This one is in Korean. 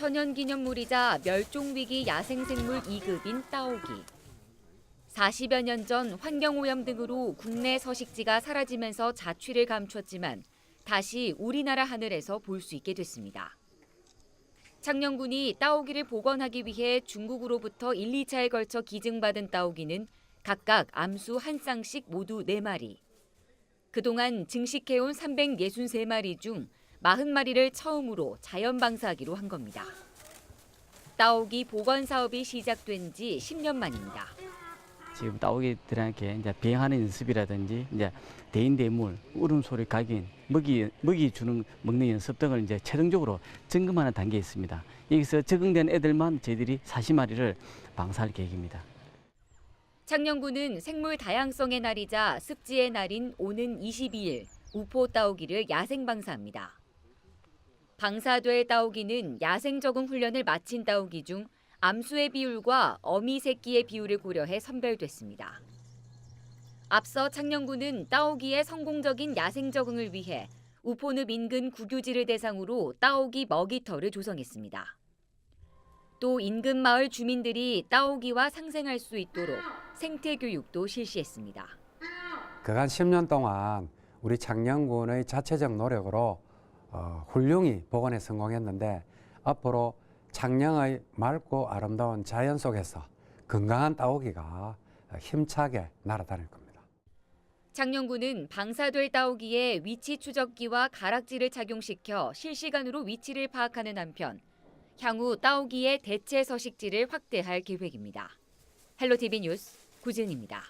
천연기념물이자 멸종위기 야생생물 2급인 따오기. 40여 년 전 환경오염 등으로 국내 서식지가 사라지면서 자취를 감췄지만 다시 우리나라 하늘에서 볼 수 있게 됐습니다. 창녕군이 따오기를 복원하기 위해 중국으로부터 1, 2차에 걸쳐 기증받은 따오기는 각각 암수 한 쌍씩 모두 4마리. 그동안 증식해온 363마리 중 40마리를 처음으로 자연 방사하기로 한 겁니다. 따오기 복원 사업이 시작된 지 10년 만입니다. 지금 따오기들에게 이제 비행하는 연습이라든지 이제 대인 대물, 울음소리 각인, 먹이 먹이 주는 먹는 연습 등을 이제 최종적으로 점검하는 단계에 있습니다. 여기서 적응된 애들만 저희들이 40마리를 방사할 계획입니다. 창녕군은 생물 다양성의 날이자 습지의 날인 오는 22일 우포 따오기를 야생 방사합니다. 방사될 따오기는 야생 적응 훈련을 마친 따오기 중 암수의 비율과 어미 새끼의 비율을 고려해 선별됐습니다. 앞서 창녕군은 따오기의 성공적인 야생 적응을 위해 우포늪 인근 구교지를 대상으로 따오기 먹이터를 조성했습니다. 또 인근 마을 주민들이 따오기와 상생할 수 있도록 생태 교육도 실시했습니다. 그간 10년 동안 우리 창녕군의 자체적 노력으로 어, 훌륭히 복원에 성공했는데 앞으로 창녕의 맑고 아름다운 자연 속에서 건강한 따오기가 힘차게 날아다닐 겁니다. 창녕군은 방사될 따오기에 위치 추적기와 가락지를 착용시켜 실시간으로 위치를 파악하는 한편 향후 따오기의 대체 서식지를 확대할 계획입니다. 헬로티비 뉴스 구진입니다.